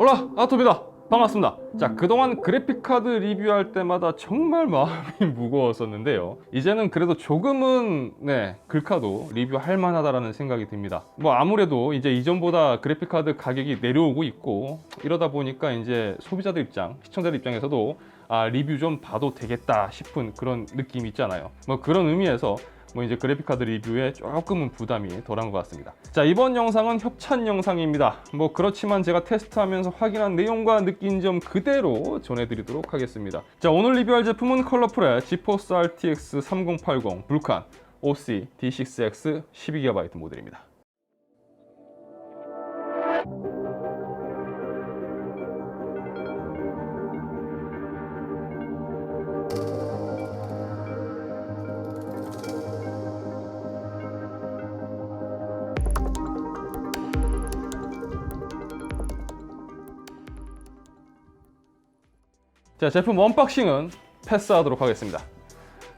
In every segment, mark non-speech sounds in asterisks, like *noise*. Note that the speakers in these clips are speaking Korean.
올라 아토비다. 반갑습니다. 자 그동안 그래픽카드 리뷰할 때마다 정말 마음이 *laughs* 무거웠었는데요. 이제는 그래도 조금은 네 글카도 리뷰할 만하다라는 생각이 듭니다. 뭐 아무래도 이제 이전보다 그래픽카드 가격이 내려오고 있고 이러다 보니까 이제 소비자들 입장 시청자들 입장에서도 아 리뷰 좀 봐도 되겠다 싶은 그런 느낌이 있잖아요. 뭐 그런 의미에서 뭐 이제 그래픽 카드 리뷰에 조금은 부담이 덜한 것 같습니다. 자 이번 영상은 협찬 영상입니다. 뭐 그렇지만 제가 테스트하면서 확인한 내용과 느낀 점 그대로 전해드리도록 하겠습니다. 자 오늘 리뷰할 제품은 컬러풀의 지포스 RTX 3080 불칸 OC D6X 12GB 모델입니다. 자 제품 언박싱은 패스하도록 하겠습니다.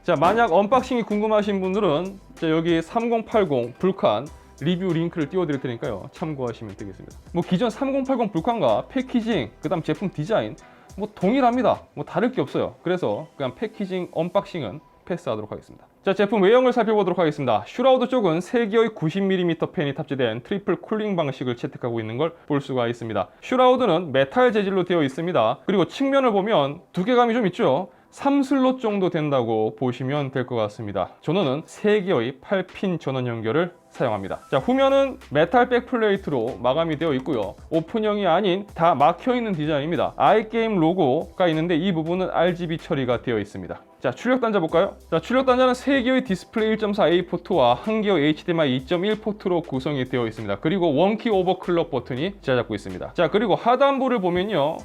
자 만약 언박싱이 궁금하신 분들은 자, 여기 3080 불칸 리뷰 링크를 띄워드릴 테니까요 참고하시면 되겠습니다. 뭐 기존 3080 불칸과 패키징 그 다음 제품 디자인 뭐 동일합니다. 뭐 다를 게 없어요. 그래서 그냥 패키징 언박싱은 패스하도록 하겠습니다. 자 제품 외형을 살펴보도록 하겠습니다. 슈라우드 쪽은 3기어의 90mm 팬이 탑재된 트리플 쿨링 방식을 채택하고 있는 걸 볼 수가 있습니다. 슈라우드는 메탈 재질로 되어 있습니다. 그리고 측면을 보면 두께감이 좀 있죠. 3슬롯 정도 된다고 보시면 될 것 같습니다. 전원은 3개의 8핀 전원 연결을 사용합니다. 자, 후면은 메탈 백플레이트로 마감이 되어 있고요. 오픈형이 아닌 다 막혀 있는 디자인입니다. 아이게임 로고가 있는데 이 부분은 RGB 처리가 되어 있습니다. 자, 출력 단자 볼까요? 자, 출력 단자는 3개의 디스플레이 1.4A 포트와 1개의 HDMI 2.1 포트로 구성이 되어 있습니다. 그리고 원키 오버클럭 버튼이 제작고 있습니다. 자, 그리고 하단부를 보면요.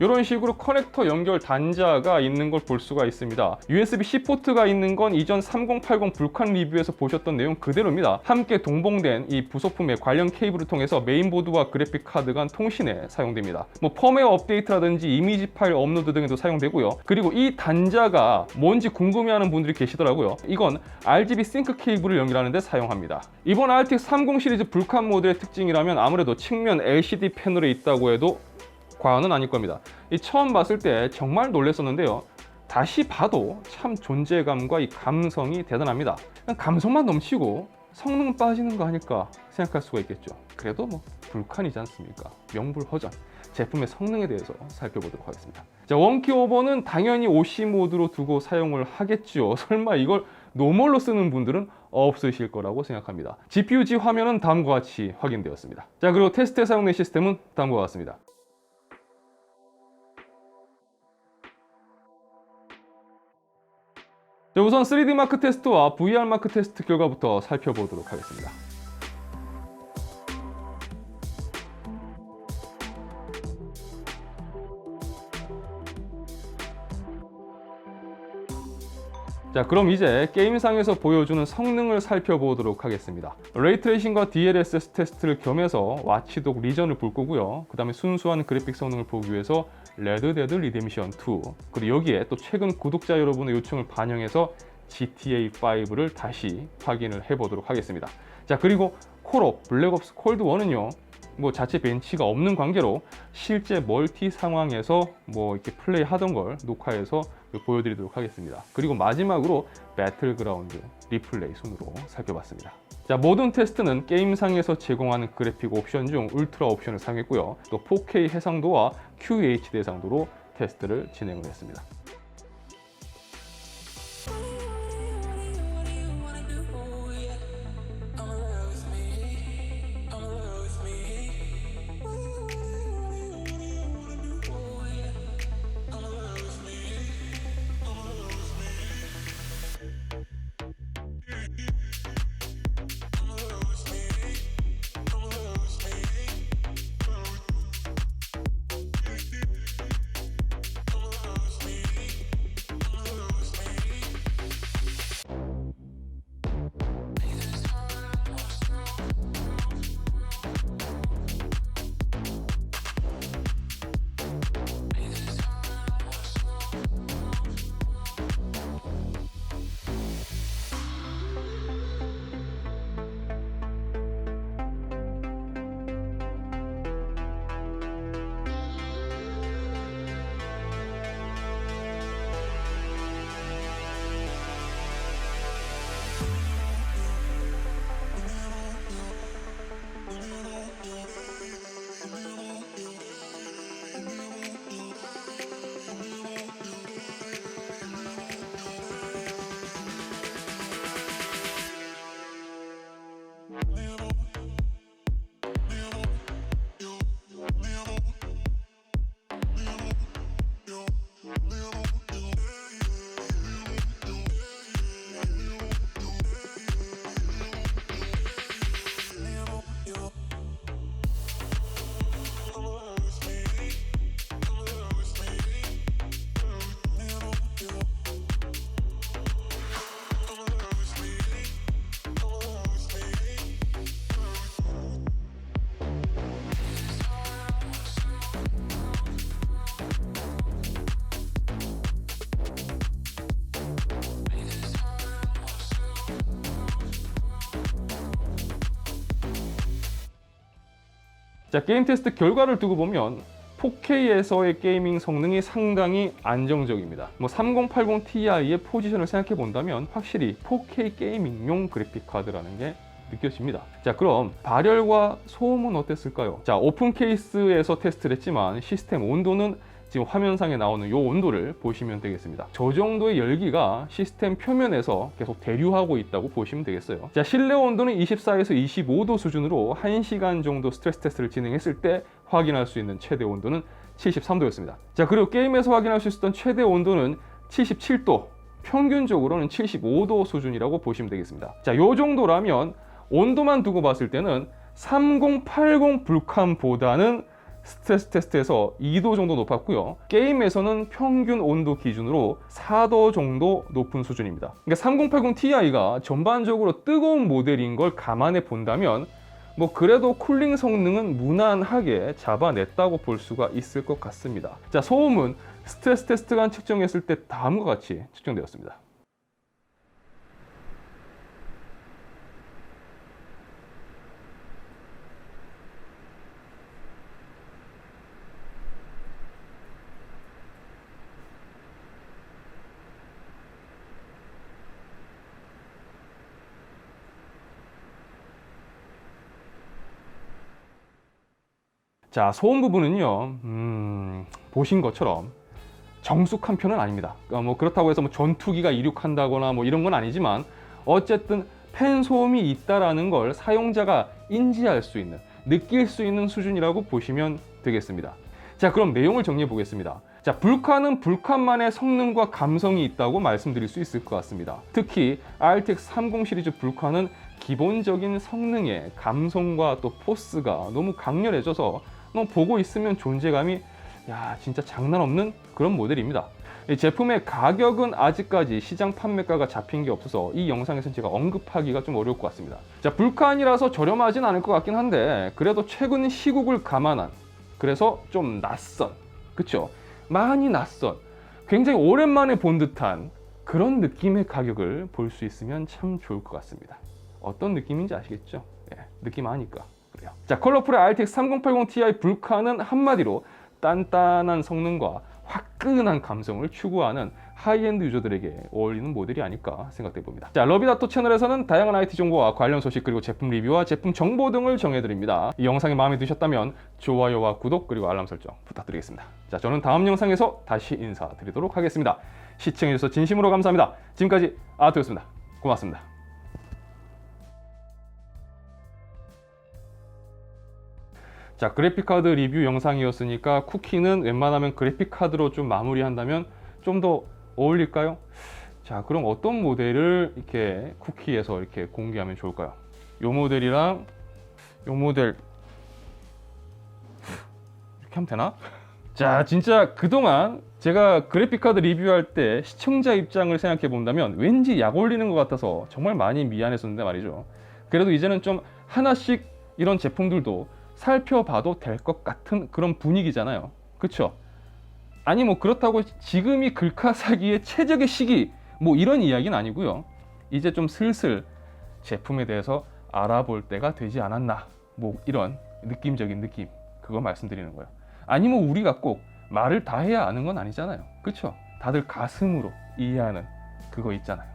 이런 식으로 커넥터 연결 단자가 있는 걸 볼 수가 있습니다. USB-C 포트가 있는 건 이전 3080 불칸 리뷰에서 보셨던 내용 그대로입니다. 함께 동봉된 이 부속품의 관련 케이블을 통해서 메인보드와 그래픽 카드 간 통신에 사용됩니다. 뭐 펌웨어 업데이트라든지 이미지 파일 업로드 등에도 사용되고요. 그리고 이 단자가 뭔지 궁금해하는 분들이 계시더라고요. 이건 RGB 싱크 케이블을 연결하는 데 사용합니다. 이번 RTX 30 시리즈 불칸 모델의 특징이라면 아무래도 측면 LCD 패널에 있다고 해도 과언은 아닐 겁니다. 이 처음 봤을 때 정말 놀랐었는데요. 다시 봐도 참 존재감과 이 감성이 대단합니다. 감성만 넘치고 성능 빠지는 거 아닐까 생각할 수가 있겠죠. 그래도 뭐 불칸이지 않습니까? 명불허전. 제품의 성능에 대해서 살펴보도록 하겠습니다. 자, 원키 오버는 당연히 OC 모드로 두고 사용을 하겠죠. *laughs* 설마 이걸 노멀로 쓰는 분들은 없으실 거라고 생각합니다. GPU-G 화면은 다음과 같이 확인되었습니다. 자, 그리고 테스트에 사용된 시스템은 다음과 같습니다. 자, 우선 3D 마크 테스트와 VR 마크 테스트 결과부터 살펴보도록 하겠습니다. 자 그럼 이제 게임상에서 보여주는 성능을 살펴보도록 하겠습니다. 레이트레이싱과 DLSS 테스트를 겸해서 와치독 리전을 볼 거고요. 그 다음에 순수한 그래픽 성능을 보기 위해서 레드데드 리뎀션 2 그리고 여기에 또 최근 구독자 여러분의 요청을 반영해서 GTA 5를 다시 확인을 해보도록 하겠습니다. 자 그리고 콜업 블랙옵스 콜드 1은요 뭐 자체 벤치가 없는 관계로 실제 멀티 상황에서 뭐 이렇게 플레이 하던 걸 녹화해서 보여드리도록 하겠습니다. 그리고 마지막으로 배틀그라운드 리플레이 순으로 살펴봤습니다. 자, 모든 테스트는 게임상에서 제공하는 그래픽 옵션 중 울트라 옵션을 사용했고요. 또 4K 해상도와 QHD 해상도로 테스트를 진행을 했습니다. 자, 게임 테스트 결과를 두고 보면 4K에서의 게이밍 성능이 상당히 안정적입니다. 뭐 3080 Ti의 포지션을 생각해 본다면 확실히 4K 게이밍용 그래픽 카드라는 게 느껴집니다. 자, 그럼 발열과 소음은 어땠을까요? 자, 오픈 케이스에서 테스트를 했지만 시스템 온도는 지금 화면상에 나오는 이 온도를 보시면 되겠습니다. 저 정도의 열기가 시스템 표면에서 계속 대류하고 있다고 보시면 되겠어요. 자, 실내 온도는 24에서 25도 수준으로 1시간 정도 스트레스 테스트를 진행했을 때 확인할 수 있는 최대 온도는 73도였습니다. 자, 그리고 게임에서 확인할 수 있었던 최대 온도는 77도, 평균적으로는 75도 수준이라고 보시면 되겠습니다. 자, 요 정도라면 온도만 두고 봤을 때는 3080 불칸보다는 스트레스 테스트에서 2도 정도 높았고요. 게임에서는 평균 온도 기준으로 4도 정도 높은 수준입니다. 그러니까 3080 Ti가 전반적으로 뜨거운 모델인 걸 감안해 본다면 뭐 그래도 쿨링 성능은 무난하게 잡아냈다고 볼 수가 있을 것 같습니다. 자, 소음은 스트레스 테스트가 측정했을 때 다음과 같이 측정되었습니다. 자, 소음 부분은요, 음, 보신 것처럼 정숙한 편은 아닙니다. 어, 뭐 그렇다고 해서 뭐 전투기가 이륙한다거나 뭐 이런 건 아니지만 어쨌든 팬 소음이 있다라는 걸 사용자가 인지할 수 있는, 느낄 수 있는 수준이라고 보시면 되겠습니다. 자, 그럼 내용을 정리해 보겠습니다. 자, 불칸은 불칸만의 성능과 감성이 있다고 말씀드릴 수 있을 것 같습니다. 특히 RTX 30 시리즈 불칸은 기본적인 성능의 감성과 또 포스가 너무 강렬해져서 뭐 보고 있으면 존재감이 야 진짜 장난 없는 그런 모델입니다. 이 제품의 가격은 아직까지 시장 판매가가 잡힌 게 없어서 이 영상에서는 제가 언급하기가 좀 어려울 것 같습니다. 자 불칸이라서 저렴하진 않을 것 같긴 한데 그래도 최근 시국을 감안한 그래서 좀 낯선 그쵸? 많이 낯선 굉장히 오랜만에 본 듯한 그런 느낌의 가격을 볼 수 있으면 참 좋을 것 같습니다. 어떤 느낌인지 아시겠죠? 예, 느낌 아니까 그래요. 자, 컬러풀의 RTX 3080 Ti 불카는 한마디로 단단한 성능과 화끈한 감성을 추구하는 하이엔드 유저들에게 어울리는 모델이 아닐까 생각돼 봅니다. 자, 러비다토 채널에서는 다양한 IT 정보와 관련 소식 그리고 제품 리뷰와 제품 정보 등을 정해드립니다. 이 영상이 마음에 드셨다면 좋아요와 구독 그리고 알람 설정 부탁드리겠습니다. 자, 저는 다음 영상에서 다시 인사드리도록 하겠습니다. 시청해주셔서 진심으로 감사합니다. 지금까지 아토였습니다. 고맙습니다. 자 그래픽카드 리뷰 영상이었으니까 쿠키는 웬만하면 그래픽카드로 좀 마무리한다면 좀 더 어울릴까요? 자 그럼 어떤 모델을 이렇게 쿠키에서 이렇게 공개하면 좋을까요? 요 모델이랑 요 모델 이렇게 하면 되나? 자 진짜 그동안 제가 그래픽카드 리뷰할 때 시청자 입장을 생각해 본다면 왠지 약 올리는 것 같아서 정말 많이 미안했었는데 말이죠 그래도 이제는 좀 하나씩 이런 제품들도 살펴봐도 될 것 같은 그런 분위기잖아요. 그쵸? 아니 뭐 그렇다고 지금이 글카 사기의 최적의 시기 뭐 이런 이야기는 아니고요. 이제 좀 슬슬 제품에 대해서 알아볼 때가 되지 않았나 뭐 이런 느낌적인 느낌 그거 말씀드리는 거예요. 아니 뭐 우리가 꼭 말을 다 해야 아는 건 아니잖아요. 그쵸? 다들 가슴으로 이해하는 그거 있잖아요.